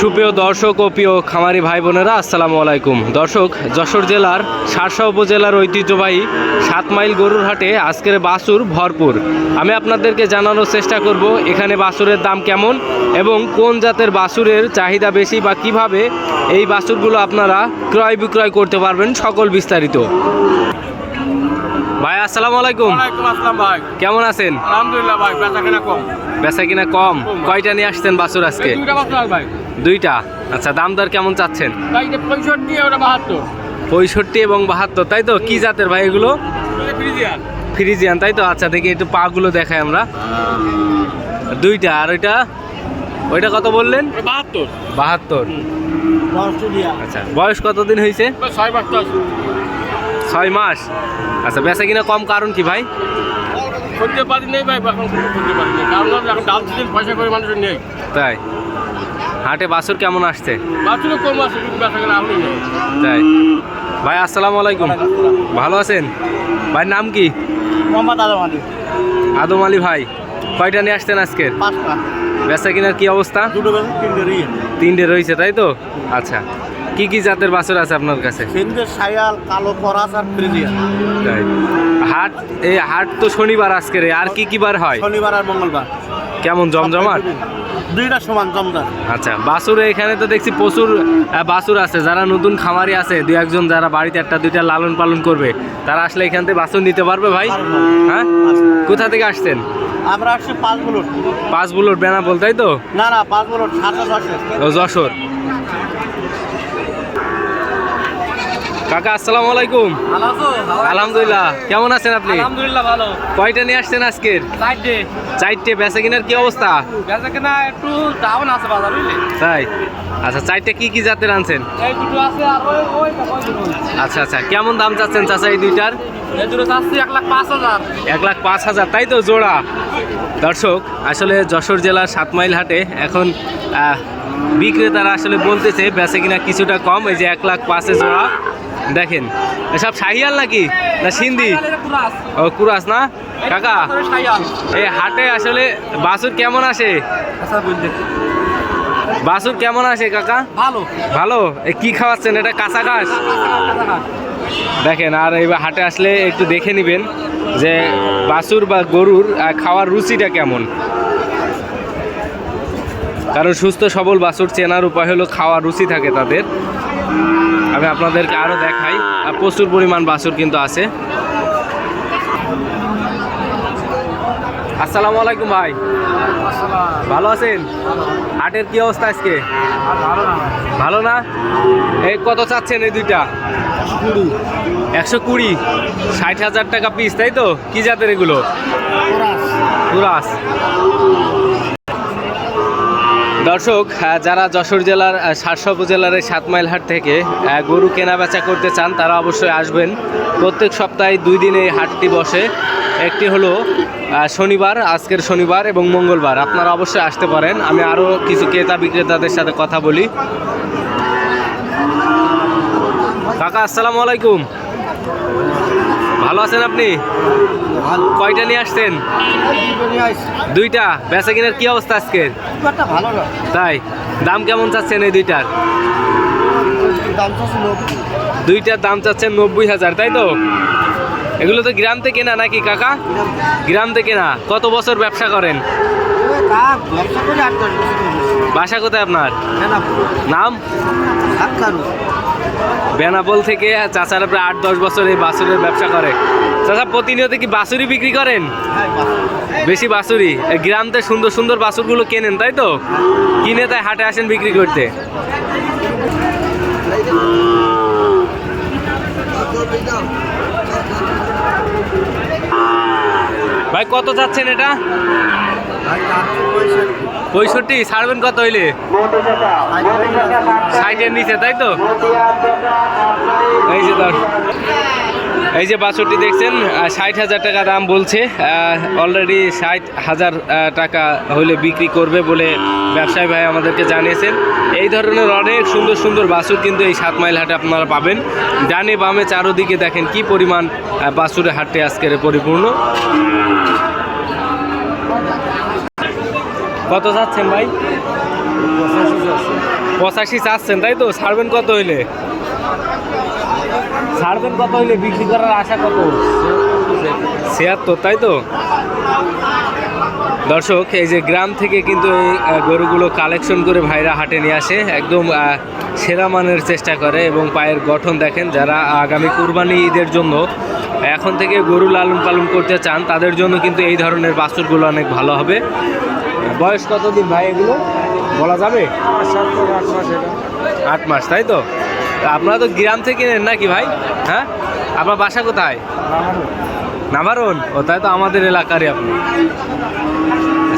সুপ্রিয় দর্শক ও প্রিয় খামারি ভাই বোনেরা আসসালামু আলাইকুম। দর্শক যশোর জেলার সারসা উপজেলার ঐতিহ্যবাহী সাত মাইল গরুর হাটে আজকের বাসুর ভরপুর। আমি আপনাদেরকে জানানোর চেষ্টা করব এখানে বাসুরের দাম কেমন এবং কোন জাতের বাসুরের চাহিদা বেশি বা কীভাবে এই বাসুরগুলো আপনারা ক্রয় বিক্রয় করতে পারবেন সকল বিস্তারিত। ভাই আসসালামু আলাইকুম। আসসালাম ভাই। কেমন আছেন? আলহামদুলিল্লাহ ভাই বেচা কিনা কম। বেচা কিনা কম। কয়টা নিয়ে আসছেন বাসুর আজকে? দুইটা বাচ্চা ভাই। দুইটা। আচ্ছা দাম দর কেমন চাচ্ছেন? পঁয়ষট্টি ওটা বাহাত্তর। পঁয়ষট্টি এবং বাহাত্তর তাই তো? কি জাতের ভাই এগুলো? ফ্রিজিয়ান। ফ্রিজিয়ান তাই তো? আচ্ছা দেখি একটু পাগুলো দেখাই আমরা। দুইটা আর ওইটা? ওইটা কত বললেন? বাহাত্তর। বাহাত্তর। আচ্ছা বয়স কতদিন হয়েছে ছয় আছে। ছয় মাস। আচ্ছা বেচা কিনা কম কারণ কি ভাই? খুঁজতে পারি নেই ভাই এখন খুঁজতে পারি নেই। কারণ এখন ডাল পয়সা করে মানুষের নেই। তাই? হাটে বাছুর কেমন আসছে? কম আছে কিন্তু বেচা কেনা এখনই নেই? তাই। ভাই আসসালামু আলাইকুম। ভালো আছেন? ভাই নাম কি? মোহাম্মদ আলম আলী। আদম আলী ভাই কয়টা নিয়ে আসতেন আজকের পাঁচটা। বেচা কিনার কি অবস্থা? দুটো বেচা তিনটে রিয়ে তিনটে রয়েছে তাই তো? আচ্ছা। কি কি জাতের বাছুর আছে আপনার কাছে? সায়াল কালো করাস আর ফ্রিজিয়ান। তাই। হাট এই হাট তো শনিবার আজকের আর কি কি বার হয়? শনিবার আর মঙ্গলবার। কেমন জমজমাট? দুইটা সমান জমদার আচ্ছা বাছুর এখানে তো দেখছি প্রচুর বাছুর আছে যারা নতুন খামারি আছে দু একজন যারা বাড়িতে একটা দুইটা লালন পালন করবে তারা আসলে এখান থেকে বাছুর নিতে পারবে ভাই? হ্যাঁ? কোথা থেকে আসছেন? আমরা আসছি পাঁচ বুলট পাঁচ বুলোর বেনাপোল তাই তো? না না পাঁচ বুলট যশোর। কাকা আসসালামু আলাইকুম। আলহামদুলিল্লাহ। কেমন আছেন আপনি? আলহামদুলিল্লাহ ভালো। কয়টা নিয়ে আসছেন আজকের? চারটে। চারটে। বেচা কিনার কি অবস্থা? বেচা কেনা একটু ডাউন আছে বাজার তাই? আচ্ছা চারটে কি কি জাতের আনছেন? আচ্ছা আচ্ছা কেমন দাম চাচ্ছেন চাচা এই দুইটার? এক লাখ পাঁচ হাজার। তাই তো জোড়া? দর্শক আসলে যশোর জেলার সাত মাইল হাটে এখন বিক্রেতারা আসলে বলতেছে বেচে কিনা কিছুটা কম এই যে এক লাখ পাঁচে জোড়া। দেখেন এসব শাহিয়াল নাকি? না সিন্ধি? ও কুরাস না? কাকা এই হাটে আসলে বাসুর কেমন আসে? বাসুর কেমন আসে কাকা? ভালো। ভালো? এ কি খাওয়াচ্ছেন? এটা কাঁচা ঘাস? দেখেন আর এবার হাটে আসলে একটু দেখে নেবেন যে বাছুর বা গরুর খাওয়ার রুচিটা কেমন। কারণ সুস্থ সবল বাছুর চেনার উপায় হলো খাওয়ার রুচি থাকে তাদের। আমি আপনাদেরকে আরও দেখাই। আর প্রচুর পরিমাণ বাছুর কিন্তু আছে। আসসালামু আলাইকুম ভাই। ভালো আছেন? হাটের কি অবস্থা আজকে? ভালো না? এই কত চাচ্ছেন এই দুইটা? একশো কুড়ি। ষাট হাজার টাকা পিস তাই তো? কি জাতের এগুলো? কুরাস। দর্শক যারা যশোর জেলার সারসা উপজেলার এই সাত মাইল হাট থেকে গরু কেনা বেচা করতে চান, তারা অবশ্যই আসবেন। প্রত্যেক সপ্তাহে দুই দিন এই হাটটি বসে। একটি হলো শনিবার, আজকের শনিবার এবং মঙ্গলবার। আপনারা অবশ্যই আসতে পারেন। আমি আরও কিছু ক্রেতা বিক্রেতাদের সাথে কথা বলি। কাকা, আসসালামু আলাইকুম। ভালো আছেন আপনি? কয়টা নিয়ে আসছেন? দুইটা। বেচা কিনার কি অবস্থা ভালো না। তাই? দাম কেমন চাচ্ছেন এই দুইটার? দুইটার দাম চাচ্ছেন নব্বই হাজার তাই তো? এগুলো তো গ্রাম থেকে কেনা নাকি কাকা? গ্রাম থেকে। না। কত বছর ব্যবসা করেন? বাসা কোথায় আপনার? নাম? বেনাপোল থেকে চাচারা প্রায় আট, দশ বছর এই বাছুরের ব্যবসা করে। চাচা, প্রতিনিয়ত কি বাছুরি বিক্রি করেন? বেশি এই গ্রামতে সুন্দর সুন্দর বাছুরগুলো কেনেন, তাই তো? কিনে তাই হাটে আসেন বিক্রি করতে। ভাই, কত যাচ্ছেন এটা? পঁয়ষট্টি ছাড়বেন কত হইলে? ষাটের নিচে তাই তো? এই যে ধর এই যে বাছরটি দেখছেন ষাট হাজার টাকা দাম বলছে অলরেডি ষাট হাজার টাকা হলে বিক্রি করবে বলে ব্যবসায়ী ভাই আমাদেরকে জানিয়েছেন। এই ধরনের অনেক সুন্দর সুন্দর বাছুর কিন্তু এই সাত মাইল হাটে আপনারা পাবেন। ডানে বামে চারোদিকে দেখেন কি পরিমাণ আহ, বাছুরের হাটে আজকের পরিপূর্ণ। কত যাচ্ছেন ভাই? পঁচাশি চাচ্ছেন তাই তো? ছাড়বেন কত হইলে? ছাড়বেন কত হইলে? বিক্রি করার আশা কত? ছিয়াত্তর, তাই তো? দর্শক, এই যে গ্রাম থেকে কিন্তু এই গরুগুলো কালেকশন করে ভাইরা হাটে নিয়ে আসে, একদম সেরা মানের চেষ্টা করে এবং পায়ের গঠন দেখেন যারা আগামী কুরবানি ঈদের জন্য এখন থেকে গরু লালন পালন করতে চান, তাদের জন্য কিন্তু এই ধরনের বাছুরগুলো অনেক ভালো হবে। বয়স কতদিন ভাই এগুলো? বলা যাবে? আট মাস তাই তো? আপনারা তো গ্রাম থেকে নেন নাকি ভাই? হ্যাঁ? আপনার বাসা কোথায়? নাভারন ও তাই তো আমাদের এলাকারই আপনি।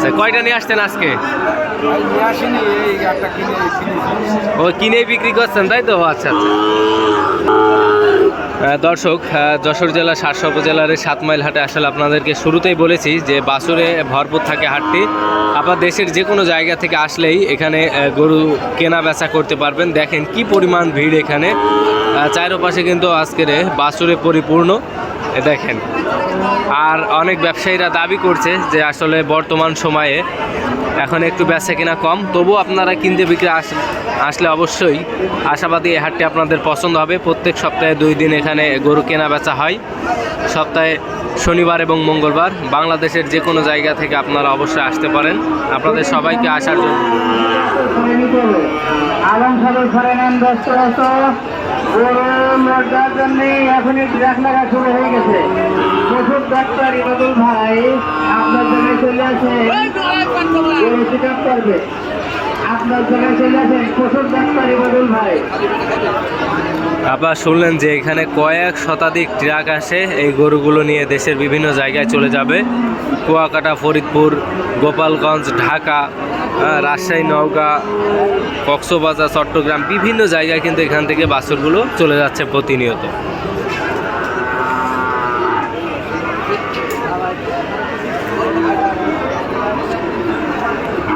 আচ্ছা কয়টা নিয়ে আসতেন আজকে? ও কিনে বিক্রি করছেন, তাই তো? আচ্ছা আচ্ছা। দর্শক যশোর জেলা সাতশো উপজেলার সাত মাইল হাটে আসলে আপনাদেরকে শুরুতেই বলেছি যে বাসুরে ভরপুর থাকে হাটটি। আপনার দেশের যে কোনো জায়গা থেকে আসলেই এখানে গরু কেনা বেচা করতে পারবেন। দেখেন কি পরিমাণ ভিড় এখানে। চারোপাশে কিন্তু আজকের বাসুরে পরিপূর্ণ। দেখেন। আর অনেক ব্যবসায়ীরা দাবি করছে যে আসলে বর্তমান সময়ে এখন একটু বেচা কিনা কম। তবু আপনারা কিনতে বিক্রি আস আসলে অবশ্যই আশাবাদী এই হাটটি আপনাদের পছন্দ হবে। প্রত্যেক সপ্তাহে দুই দিন এখানে গরু কেনা বেচা হয়। সপ্তাহে শনিবার এবং মঙ্গলবার বাংলাদেশের যে কোনো জায়গা থেকে আপনারা অবশ্যই আসতে পারেন। আপনাদের সবাইকে আসার জন্য। ডাক্তার ভাই। আপনার জন্য চলে আপ আপনার আপনারা শুনলেন যে এখানে কয়েক শতাধিক ট্রাক আসে, এই গরুগুলো নিয়ে দেশের বিভিন্ন জায়গায় চলে যাবে। কুয়াকাটা, ফরিদপুর, গোপালগঞ্জ, ঢাকা হ্যাঁ, রাজশাহী নৌকা কক্সবাজার, চট্টগ্রাম, বিভিন্ন জায়গায় কিন্তু এখান থেকে বাসরগুলো চলে যাচ্ছে প্রতিনিয়ত। Yeah.